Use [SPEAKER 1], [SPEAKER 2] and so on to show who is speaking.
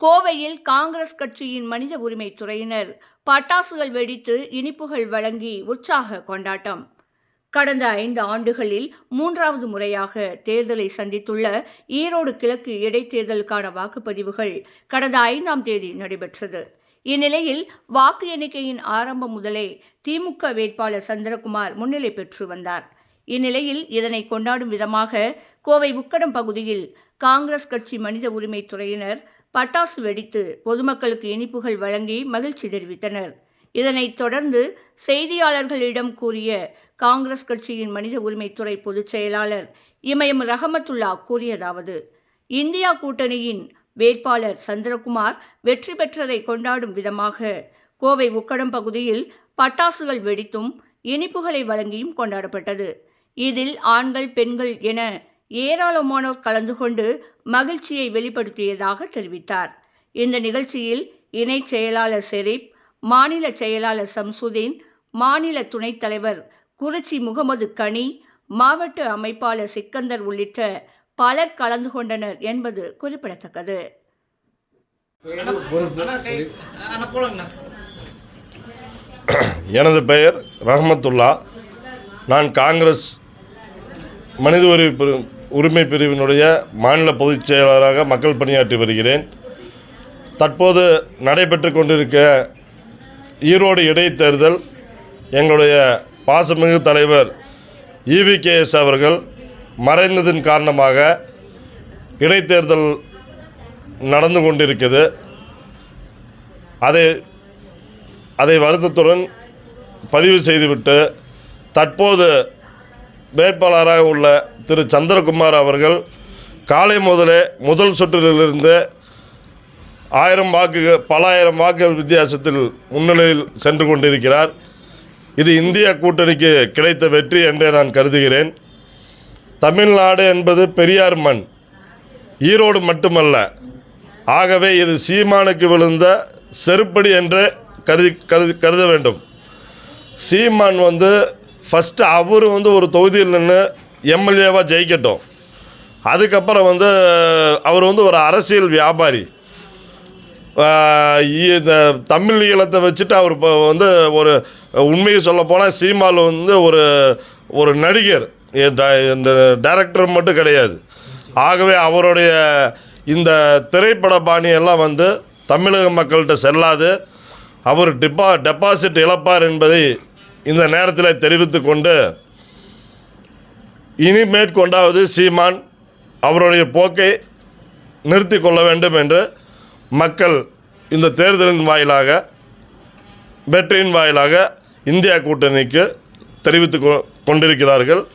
[SPEAKER 1] கோவையில் காங்கிரஸ் கட்சியின் மனித உரிமை துறையினர் பட்டாசுகள் வெடித்து இனிப்புகள் வழங்கி உற்சாக கொண்டாட்டம். கடந்த ஐந்து ஆண்டுகளில் மூன்றாவது முறையாக தேர்தலை சந்தித்துள்ள ஈரோடு கிழக்கு இடைத்தேர்தலுக்கான வாக்குப்பதிவுகள் கடந்த ஐந்தாம் தேதி நடைபெற்றது. இந்நிலையில் வாக்கு எண்ணிக்கையின் ஆரம்பம் முதலே திமுக வேட்பாளர் சந்திரகுமார் முன்னிலை பெற்று வந்தார். இந்நிலையில் இதனை கொண்டாடும் விதமாக கோவை உக்கடம் பகுதியில் காங்கிரஸ் கட்சி மனித உரிமை துறையினர் பட்டாசு வெடித்து பொதுமக்களுக்கு இனிப்புகள் வழங்கி மகிழ்ச்சி தெரிவித்தனர். இதனைத் தொடர்ந்து செய்தியாளர்களிடம் கூறிய காங்கிரஸ் கட்சியின் மனித உரிமைத்துறை பொதுச் செயலாளர் இமயம் ரஹமத்துல்லா கூறியதாவது இந்தியா கூட்டணியின் வேட்பாளர் சந்திரகுமார் வெற்றி பெற்றதை கொண்டாடும் விதமாக கோவை உக்கடம் பகுதியில் பட்டாசுகள் வெடித்தும் இனிப்புகளை வழங்கியும் கொண்டாடப்பட்டது. இதில் ஆண்கள் பெண்கள் என ஏராளமானோர் கலந்து கொண்டு மகிழ்ச்சியை வெளிப்படுத்தியதாக தெரிவித்தார். இந்த நிகழ்ச்சியில் இணைச் செயலாளர் ஷெரீப் மாநில செயலாளர் சம்சுதீன் மாநில துணைத் தலைவர் குறிச்சி முகமது கனி மாவட்ட அமைப்பாளர் சிக்கந்தர் உள்ளிட்ட பலர் கலந்து கொண்டனர் என்பது குறிப்பிடத்தக்கது.
[SPEAKER 2] எனது பெயர் ரஹமத்துல்லா. நான் காங்கிரஸ் மனித உரிமை உரிமை பிரிவினுடைய மாநில பொதுச் செயலாளராக மக்கள் பணியாற்றி வருகிறேன். தற்போது நடைபெற்று கொண்டிருக்க ஈரோடு இடைத்தேர்தல் எங்களுடைய பாசமிகு தலைவர் இவிகேஎஸ் அவர்கள் மறைந்ததன் காரணமாக இடைத்தேர்தல் நடந்து கொண்டிருக்கிறது அதை அதை வருத்தத்துடன் பதிவு செய்துவிட்டு தற்போது வேட்பாளராக உள்ள திரு சந்திரகுமார் அவர்கள் காலை முதலே முதல் சுற்றிலிருந்து ஆயிரம் வாக்குகள் பல ஆயிரம் வாக்குகள் வித்தியாசத்தில் முன்னிலையில் சென்று கொண்டிருக்கிறார். இது இந்திய கூட்டணிக்கு கிடைத்த வெற்றி என்றே நான் கருதுகிறேன். தமிழ்நாடு என்பது பெரியார் மண் ஈரோடு மட்டுமல்ல. ஆகவே இது சீமானுக்கு விழுந்த செருப்படி என்று கருதி கருதி கருத வேண்டும். சீமான் வந்து ஃபஸ்ட்டு அவர் வந்து ஒரு தொகுதியில் நின்று எம்எல்ஏவாக ஜெயிக்கட்டும். அதுக்கப்புறம் வந்து அவர் வந்து ஒரு அரசியல் வியாபாரி. இந்த தமிழ் ஈழத்தை வச்சுட்டு அவர் இப்போ வந்து ஒரு உண்மையை சொல்ல போனால் சீமால் வந்து ஒரு ஒரு நடிகர். டைரக்டர் மட்டும் கிடையாது. ஆகவே அவருடைய இந்த திரைப்பட பாணியெல்லாம் வந்து தமிழக மக்கள்கிட்ட செல்லாது. அவர் டிப்பா டெபாசிட் இழப்பார் என்பதை இந்த நேரத்தில் தெரிவித்து கொண்டு இனி மேற்கொண்டாவது சீமான் அவருடைய போக்கை நிறுத்தி கொள்ள வேண்டும் என்று மக்கள் இந்த தேர்தலின் வாயிலாக வெற்றியின் வாயிலாக இந்தியா கூட்டணிக்கு தெரிவித்து கொ- கொண்டிருக்கிறார்கள்.